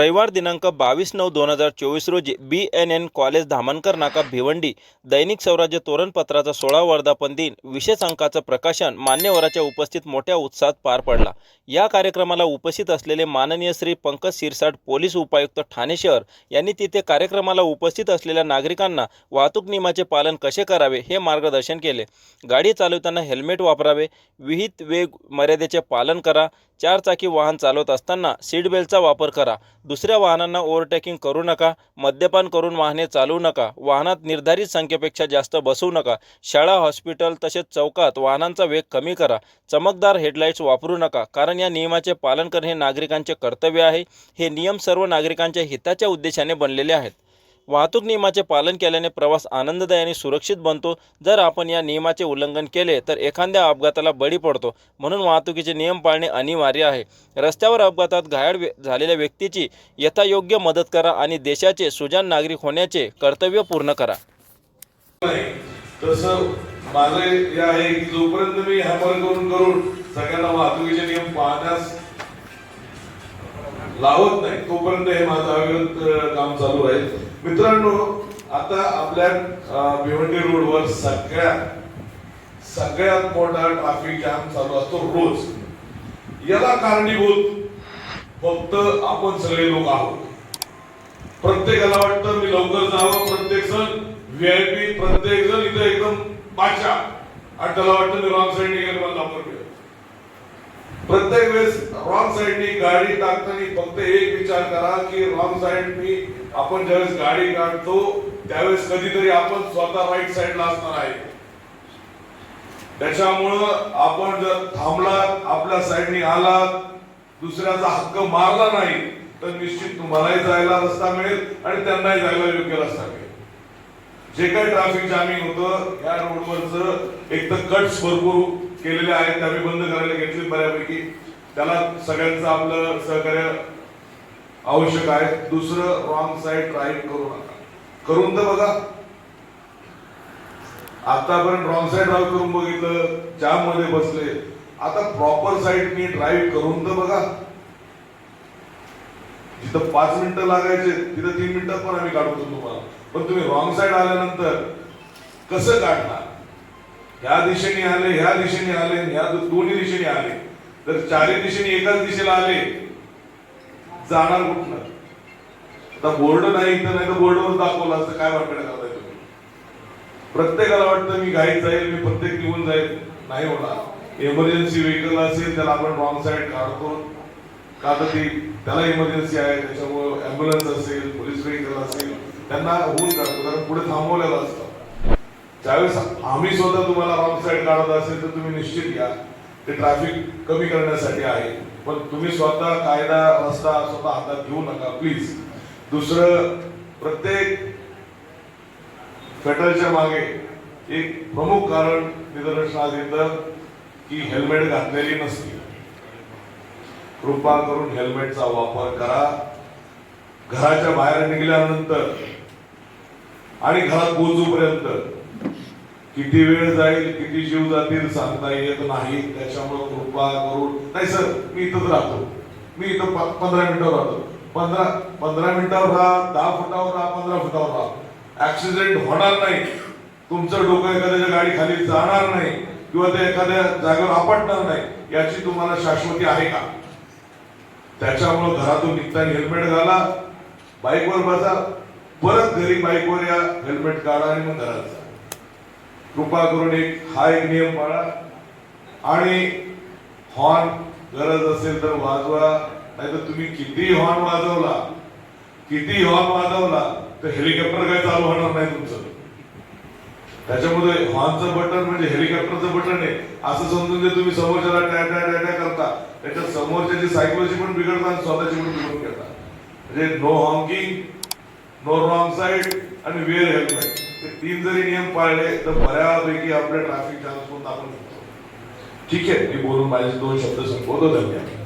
रविवार दिनांक बावीस नऊ दोन हजार चोवीस रोजी B N N college Dhamankar Naka Bhiwandi दैनिक स्वराज्य तोरणपत्राचा सोळा वर्धापन दिन विशेष अंकाचं प्रकाशन मान्यवराच्या उपस्थित मोठ्या उत्साहात पार पडला. या कार्यक्रमाला उपस्थित असलेले माननीय श्री पंकज सिरसाट पोलीस उपायुक्त ठाणे शहर यांनी तिथे कार्यक्रमाला उपस्थित असलेल्या नागरिकांना वाहतूक नियमाचे पालन कसे करावे हे मार्गदर्शन केले. गाडी चालवताना हेल्मेट वापरावे विहित वेग मर्यादेचे पालन करा चारचाकी वाहन चालवत असताना सीट बेल्टचा वापर करा दुसऱ्या वाहनांना ओव्हरटेकिंग करू नका मद्यपान करून वाहने चालवू नका वाहनात निर्धारित संख्येपेक्षा जास्त बसवू नका शाळा हॉस्पिटल तसेच चौकात वाहनांचा वेग कमी करा चमकदार हेडलाईट्स वापरू नका कारण या नियमाचे पालन करणे हे नागरिकांचे कर्तव्य आहे हे नियम सर्व नागरिकांच्या हिताच्या उद्देशाने बनलेले आहेत. वाहतूक नियमाचे पालन केल्याने प्रवास आनंददायी आणि सुरक्षित बनतो. जर आपण या नियमाचे उल्लंघन केले तर एखाद्या अपघाताला बळी पडतो म्हणून वाहतुकीचे नियम पाळणे अनिवार्य आहे. रस्त्यावर अपघातात घायळ झालेल्या व्यक्तीची यथायोग्य मदत करा आणि देशाचे सुजान नागरिक होण्याचे कर्तव्य पूर्ण करा. तसं माझं हे आहे की जोपर्यंत मी हॅमर करून करून सगळ्यांना वाहतुकीचे नियम पाहण्यास लावत नाही. तोपर्यंत हे माझं अविरत काम चालू आहे मित्रांनो आता आपल्या भिवंडी रोडवर सगळ्यात सगळ्यात मोठा ट्रॅफिक जाम चालू असतो रोज. याला कारणीभूत फक्त आपण सगळे लोक आहोत. प्रत्येकाला वाटतं मी लवकर जावं. प्रत्येक जण व्हीआयपी प्रत्येक जण इथं एकदम पाचा आणि त्याला वाटतं मी रॉंग साईड गेलो मला लवकर मिळेल प्रत्येक वेळेस रॉंग साईडनी गाडी टाकताना फक्त एक विचार करा की रॉंग साईडनी आपण ज्यावेळेस गाडी काढतो त्यावेळेस कधीतरी आपण स्वतः राईट साईडला असणार आहे. त्याच्यामुळं आपण जर थांबलात आपल्या साईडनी आलात दुसऱ्याचा हक्क मारला नाही तर निश्चित तुम्हालाही जायला रस्ता मिळेल आणि त्यांनाही जायला योग्य रस्ता मिळेल. जे काही ट्रॅफिक जामिंग होतं या रोडवरच एक तर कट्स भरपूर केलेले आहेत त्या मी बंद करायला घेतले बऱ्यापैकी. त्याला सगळ्यांचं आपलं सहकार्य आवश्यक आहे. दुसरं रॉंग साईड राईट करू नका. करून तर बघा. आतापर्यंत रॉंग साईड ड्राईव्ह करून बघितलं जाममध्ये बसले. आता प्रॉपर साईडनी ड्राईव्ह करून तर बघा. जिथं पाच मिनिटं लागायचे तिथं तीन मिनिटात पण आम्ही काढतो तुम्हाला. पण तुम्ही रॉंग साईड आल्यानंतर कसं काढणार? ह्या दिशेने आले ह्या दिशेने आले ह्या दोन्ही दिशेने आले. तर चारही दिशेने एकाच दिशेला आले जाणार कुठलं आता बोर्ड नाही तर नाही तर बोर्डवर दाखवलं असं काय वाटणं करताय तुम्ही? प्रत्येकाला वाटतं मी घाईत जाईल मी प्रत्येक निघून जाईल. नाही होणार. इमर्जन्सी व्हेकल असेल त्याला आपण रॉंग साईड काढतो. का तर ती त्याला इमर्जन्सी आहे त्याच्यामुळे अँब्युलन्स असेल पोलीस व्हेकल असेल त्यांना होऊन काढतो कारण पुढे थांबवलेलं असतं. ज्यावेळेस आम्ही स्वतः तुम्हाला रॉंग साईड काढत असेल तर तुम्ही निश्चित घ्या. ते ट्रॅफिक कमी करण्यासाठी आहे. पण तुम्ही स्वतः कायदा रस्ता स्वतः हातात घेऊ नका प्लीज दुसरं प्रत्येक फेटलच्या मागे एक प्रमुख कारण निदर्शनात येतं की हेल्मेट घातलेली नसते. कृपा करून हेल्मेटचा वापर करा. घराच्या बाहेर निघाल्यानंतर आणि घरात पोहोचूपर्यंत किती वेळ जाईल किती जीव जातील सांगता येत नाही. त्याच्यामुळे कृपा करून नाही सर मी इथंच राहतो. मी इथं पंधरा मिनिटावर राहतो. पंधरा पंधरा मिनिटावर राहा दहा फुटावर राहा पंधरा फुटावर राहा. ऍक्सिडेंट होणार नाही. तुमचं डोकं एखाद्याच्या गाडी खाली जाणार नाही किंवा ते एखाद्या जागेवर आपटणार नाही याची तुम्हाला शाश्वती आहे का? त्याच्यामुळं घरातून निघताना हेल्मेट घाला. बाईकवर बसा. परत घरी बाईकवर या हेल्मेट काढा आणि मग घरात जा. कृपा करून एक हा एक नियम पाळा. आणि हॉर्न गरज असेल तर वाजवा. नाहीतर तुम्ही किती हॉर्न वाजवला किती हॉर्न वाजवला तर हेलिकॉप्टर काय चालू होणार नाही तुमचं. त्याच्यामध्ये हॉर्नचं बटन म्हणजे हेलिकॉप्टरचं बटन आहे. असं समजून जे तुम्ही समोरच्याला टॅ टॅ टॅ टॅ करता. त्याच्यात समोरच्याची सायकोलॉजी पण बिघडता आणि स्वतःची पण बिघडून घेता. म्हणजे no honking no wrong side आणि वेळ हेल्मेट हे तीन जरी नियम पाळले तर बऱ्यापैकी आपल्या ट्रॅफिक जाम आपण ठीक आहे मी बोलून माझे दोन शब्द संपवतो. धन्यवाद.